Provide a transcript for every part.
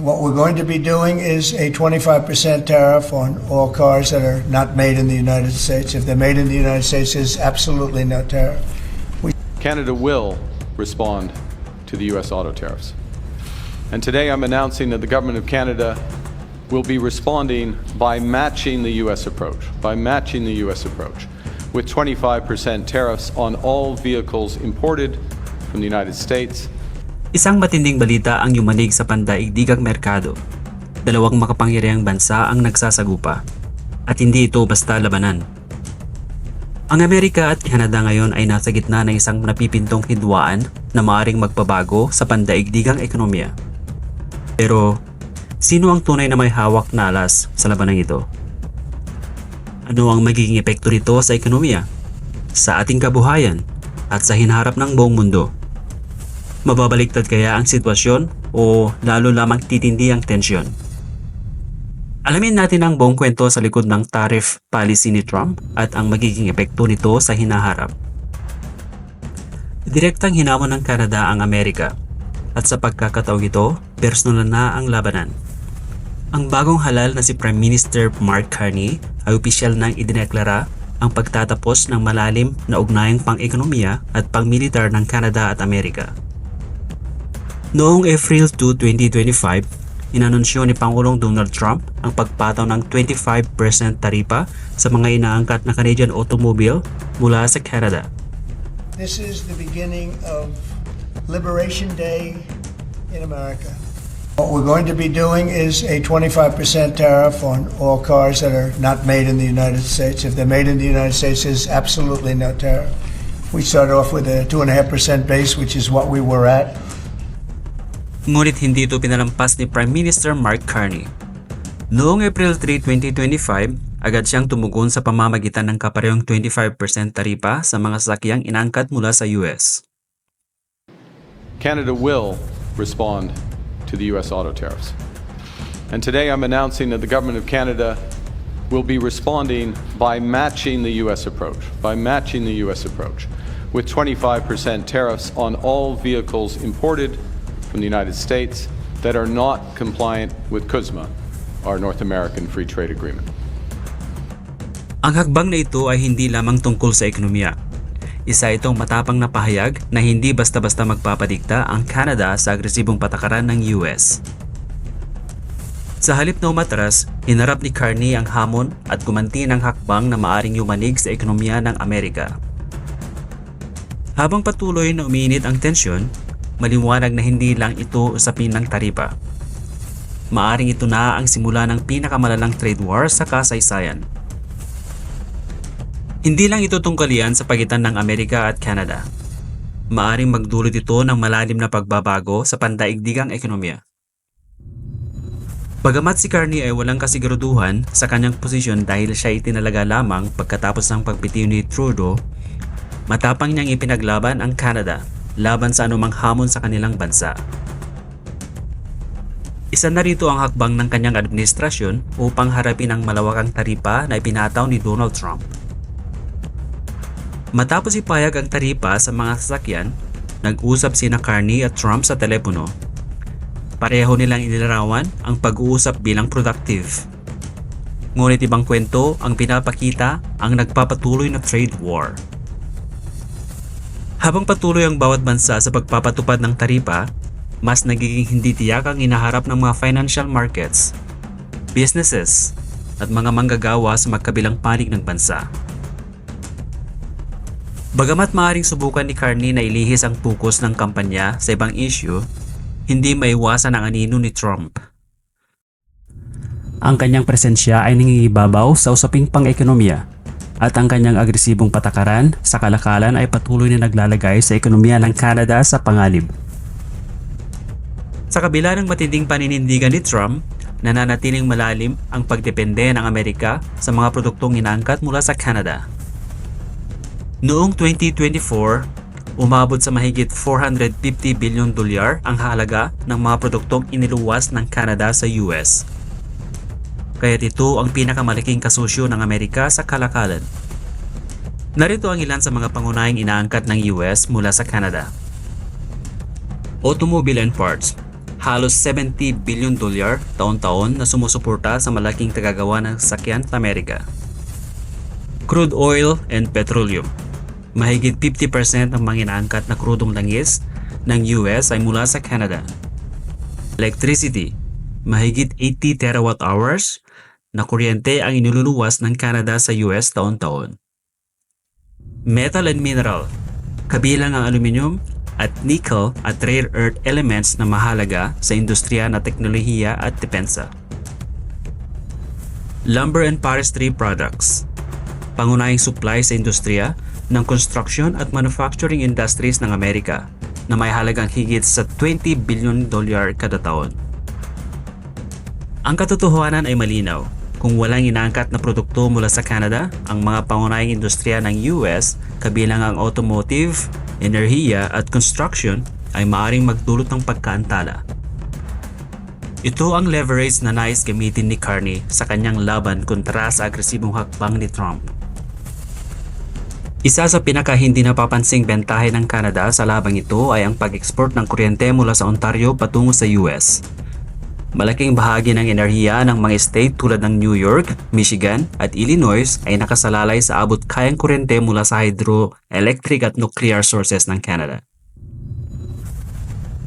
What we're going to be doing is a 25% tariff on all cars that are not made in the United States. If they're made in the United States, there's absolutely no tariff. Canada will respond to the U.S. auto tariffs. And today I'm announcing that the Government of Canada will be responding by matching the U.S. approach, by matching the U.S. approach with 25% tariffs on all vehicles imported from the United States Isang matinding balita ang yumanig sa pandaigdigang merkado. Dalawang makapangyarihang bansa ang nagsasagupa. At hindi ito basta labanan. Ang Amerika at Canada ngayon ay nasa gitna ng isang napipintong hidwaan na maaring magpabago sa pandaigdigang ekonomiya. Pero, sino ang tunay na may hawak na alas sa labanang ito? Ano ang magiging epekto nito sa ekonomiya, sa ating kabuhayan, at sa hinaharap ng buong mundo? Mababaliktad kaya ang sitwasyon o lalo lamang titindi ang tensyon? Alamin natin ang buong kwento sa likod ng tariff policy ni Trump at ang magiging epekto nito sa hinaharap. Direktang hinamon ng Canada ang Amerika at sa pagkakataong ito, personal na ang labanan. Ang bagong halal na si Prime Minister Mark Carney ay opisyal nang idineklara ang pagtatapos ng malalim na ugnayang pang-ekonomiya at pang-militar ng Canada at Amerika. Noong April 2, 2025, inanunsyo ni Pangulong Donald Trump ang pagpataw ng 25% taripa sa mga inaangkat na Canadian automobile mula sa Canada. This is the beginning of Liberation Day in America. What we're going to be doing is a 25% tariff on all cars that are not made in the United States. If they're made in the United States, there's absolutely no tariff. We start off with a 2.5% base, which is what we were at. Ngunit hindi ito pinalampas ni Prime Minister Mark Carney. Noong April 3, 2025, agad siyang tumugon sa pamamagitan ng kaparehong 25% taripa sa mga sasakyang inangkat mula sa US. Canada will respond to the U.S. auto tariffs. And today I'm announcing that the Government of Canada will be responding by matching the U.S. approach, by matching the U.S. approach with 25% tariffs on all vehicles imported from the United States that are not compliant with CUSMA, our North American Free Trade Agreement. Ang hagbang na ito ay hindi lamang tungkol sa ekonomiya. Isa itong matapang na pahayag na hindi basta-basta magpapadikta ang Canada sa agresibong patakaran ng US. Sa halip na umatras, hinarap ni Carney ang hamon at kumanti ng hakbang na maaring yumanig sa ekonomiya ng Amerika. Habang patuloy na umiinit ang tensyon, maliwanag na hindi lang ito usapin ng taripa. Maaring ito na ang simula ng pinakamalalang trade war sa kasaysayan. Hindi lang ito tungkalian sa pagitan ng Amerika at Canada. Maaring magdulot ito ng malalim na pagbabago sa pandaigdigang ekonomiya. Bagamat si Carney ay walang kasiguraduhan sa kanyang posisyon dahil siya itinalaga lamang pagkatapos ng pagbitiw ni Trudeau, matapang niyang ipinaglaban ang Canada laban sa anumang hamon sa kanilang bansa. Isa na rito ang hakbang ng kanyang administrasyon upang harapin ang malawakang taripa na ipinataw ni Donald Trump. Matapos ipayag ang taripa sa mga sasakyan, nag-usap sina Carney at Trump sa telepono. Pareho nilang inilarawan ang pag-uusap bilang productive. Ngunit ibang kwento ang pinapakita ang nagpapatuloy na trade war. Habang patuloy ang bawat bansa sa pagpapatupad ng taripa, mas nagiging hindi tiyak ang inaharap ng mga financial markets, businesses, at mga manggagawa sa magkabilang panig ng bansa. Bagamat maaaring subukan ni Carney na ilihis ang focus ng kampanya sa ibang issue, hindi maiwasan ang anino ni Trump. Ang kanyang presensya ay nangingibabaw sa usaping pang-ekonomiya at ang kanyang agresibong patakaran sa kalakalan ay patuloy na naglalagay sa ekonomiya ng Canada sa pangalib. Sa kabila ng matinding paninindigan ni Trump, nananatiling malalim ang pagdepende ng Amerika sa mga produktong inaangkat mula sa Canada. Noong 2024, umabot sa mahigit 450 bilyon dolyar ang halaga ng mga produktong iniluwas ng Canada sa US. Kaya't ito ang pinakamalaking kasusyo ng Amerika sa kalakalan. Narito ang ilan sa mga pangunahing inaangkat ng US mula sa Canada. Automobile and parts. halos 70 billion dolyar taon-taon na sumusuporta sa malaking tagagawa ng sakyan sa Amerika. Crude oil and petroleum. Mahigit 50% ng mga inaangkat na krudong langis ng US ay mula sa Canada. Electricity. Mahigit 80 terawatt hours na kuryente ang iniluluwas ng Canada sa US taon-taon. Metal and mineral. Kabilang ang aluminium at nickel at rare earth elements na mahalaga sa industriya na teknolohiya at depensa. Lumber and forestry products. Pangunahing supply sa industriya ng construction at manufacturing industries ng Amerika na may halagang higit sa 20 billion dolyar kada taon. Ang katotohanan ay malinaw. Kung walang inaangkat na produkto mula sa Canada, ang mga pangunahing industriya ng US, kabilang ang automotive, enerhiya at construction, ay maaaring magdulot ng pagkaantala. Ito ang leverage na nais gamitin ni Carney sa kanyang laban kontra sa agresibong hakbang ni Trump. Isa sa pinaka hindi napapansing bentahe ng Canada sa labang ito ay ang pag-export ng kuryente mula sa Ontario patungo sa US. Malaking bahagi ng enerhiya ng mga state tulad ng New York, Michigan at Illinois ay nakasalalay sa abot kayang kuryente mula sa hydroelectric at nuclear sources ng Canada.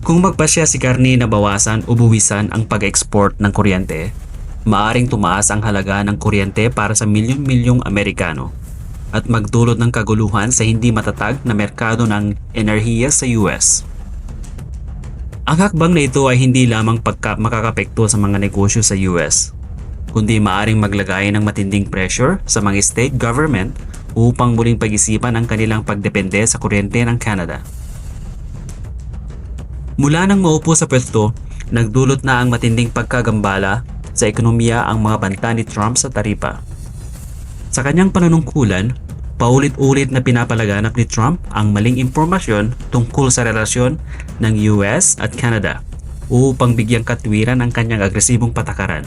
Kung magpasya si Carney na bawasan o buwisan ang pag-export ng kuryente, maaring tumaas ang halaga ng kuryente para sa milyon-milyong Amerikano at magdulot ng kaguluhan sa hindi matatag na merkado ng enerhiya sa US. Ang hakbang na ito ay hindi lamang pagka makakapekto sa mga negosyo sa US, kundi maaring maglagay ng matinding pressure sa mga state government upang muling pag-isipan ang kanilang pagdepende sa kuryente ng Canada. Mula nang maupo sa pwesto, nagdulot na ang matinding pagkagambala sa ekonomiya ang mga banta ni Trump sa taripa. Sa kanyang panunungkulan, paulit-ulit na pinapalaganap ni Trump ang maling impormasyon tungkol sa relasyon ng US at Canada upang bigyang katwiran ang kanyang agresibong patakaran.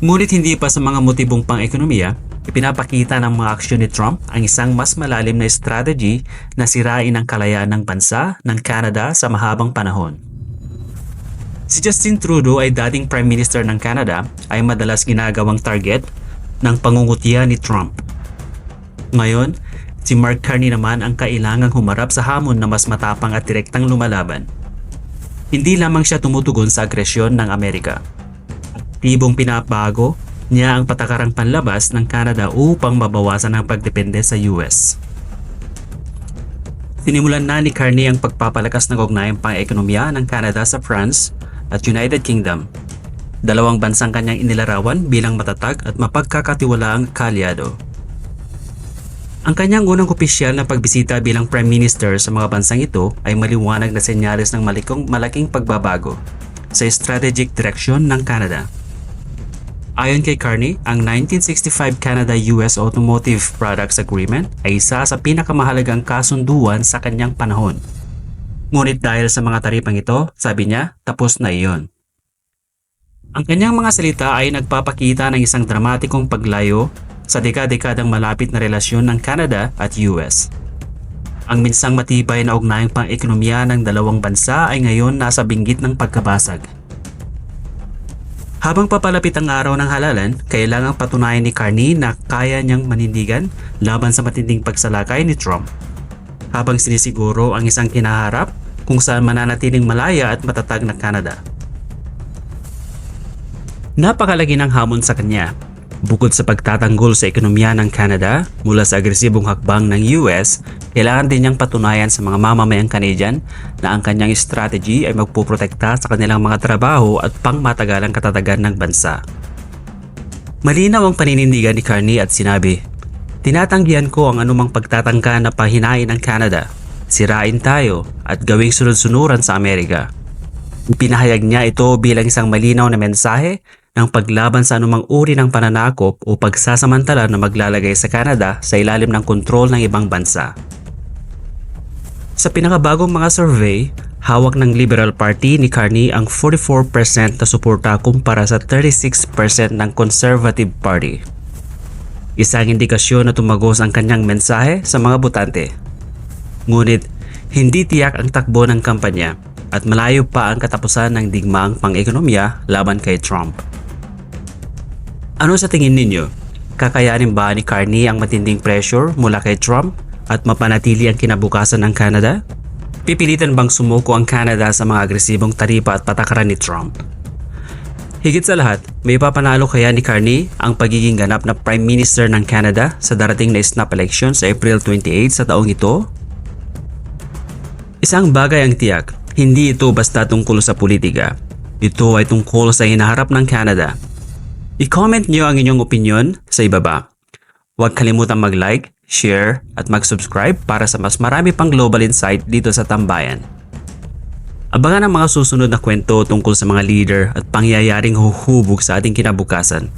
Ngunit hindi pa sa mga motibong pang-ekonomiya, ipinapakita ng mga aksyon ni Trump ang isang mas malalim na strategy na sirain ang kalayaan ng bansa ng Canada sa mahabang panahon. Si Justin Trudeau ay dating Prime Minister ng Canada ay madalas ginagawang target ng pangungutya ni Trump. Ngayon, si Mark Carney naman ang kailangang humarap sa hamon na mas matapang at direktang lumalaban. Hindi lamang siya tumutugon sa agresyon ng Amerika. Aktibong pinabago niya ang patakarang panlabas ng Canada upang mabawasan ang pagdepende sa US. Sinimulan na ni Carney ang pagpapalakas ng ugnayang pang-ekonomiya ng Canada sa France at United Kingdom dalawang bansang kanyang inilarawan bilang matatag at mapagkakatiwalaang kalyado. Ang kanyang unang opisyal na pagbisita bilang Prime Minister sa mga bansang ito ay maliwanag na senyales ng malikong malaking pagbabago sa strategic direction ng Canada. Ayon kay Carney, ang 1965 Canada-US Automotive Products Agreement ay isa sa pinakamahalagang kasunduan sa kanyang panahon. Ngunit dahil sa mga taripang ito, sabi niya, tapos na iyon. Ang kanyang mga salita ay nagpapakita ng isang dramatikong paglayo sa dekadekadang malapit na relasyon ng Canada at US. Ang minsang matibay na ugnayang pang-ekonomiya ng dalawang bansa ay ngayon nasa binggit ng pagkabasag. Habang papalapit ang araw ng halalan, kailangang patunayan ni Carney na kaya niyang manindigan laban sa matinding pagsalakay ni Trump. Habang sinisiguro ang isang kinaharap kung saan mananatiling malaya at matatag na Canada. Napakalagi ng hamon sa kanya. Bukod sa pagtatanggol sa ekonomiya ng Canada mula sa agresibong hakbang ng US, kailangan din niyang patunayan sa mga mamamayang Canadian na ang kanyang strategy ay magpuprotekta sa kanilang mga trabaho at pangmatagalang katatagan ng bansa. Malinaw ang paninindigan ni Carney at sinabi, Tinatanggihan ko ang anumang pagtatangka na pahinain ng Canada, sirain tayo at gawing sunod-sunuran sa Amerika. Pinahayag niya ito bilang isang malinaw na mensahe ng paglaban sa anumang uri ng pananakop o pagsasamantala na maglalagay sa Canada sa ilalim ng kontrol ng ibang bansa. Sa pinakabagong mga survey, hawak ng Liberal Party ni Carney ang 44% na suporta kumpara sa 36% ng Conservative Party. Isang indikasyon na tumagos ang kanyang mensahe sa mga botante. Ngunit, hindi tiyak ang takbo ng kampanya at malayo pa ang katapusan ng digmaang pang-ekonomiya laban kay Trump. Ano sa tingin ninyo? Kakayanin ba ni Carney ang matinding pressure mula kay Trump at mapanatili ang kinabukasan ng Canada? Pipilitan bang sumuko ang Canada sa mga agresibong taripa at patakaran ni Trump? Higit sa lahat, may papanalo kaya ni Carney ang pagiging ganap na Prime Minister ng Canada sa darating na snap election sa April 28 sa taong ito? Isang bagay ang tiyak, hindi ito basta tungkol sa politika. Ito ay tungkol sa hinaharap ng Canada. I-comment nyo ang inyong opinion sa ibaba. Huwag kalimutan mag-like, share, at mag-subscribe para sa mas marami pang global insight dito sa Tambayan. Abangan ang mga susunod na kwento tungkol sa mga leader at pangyayaring huhubog sa ating kinabukasan.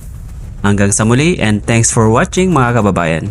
Hanggang sa muli and thanks for watching mga kababayan.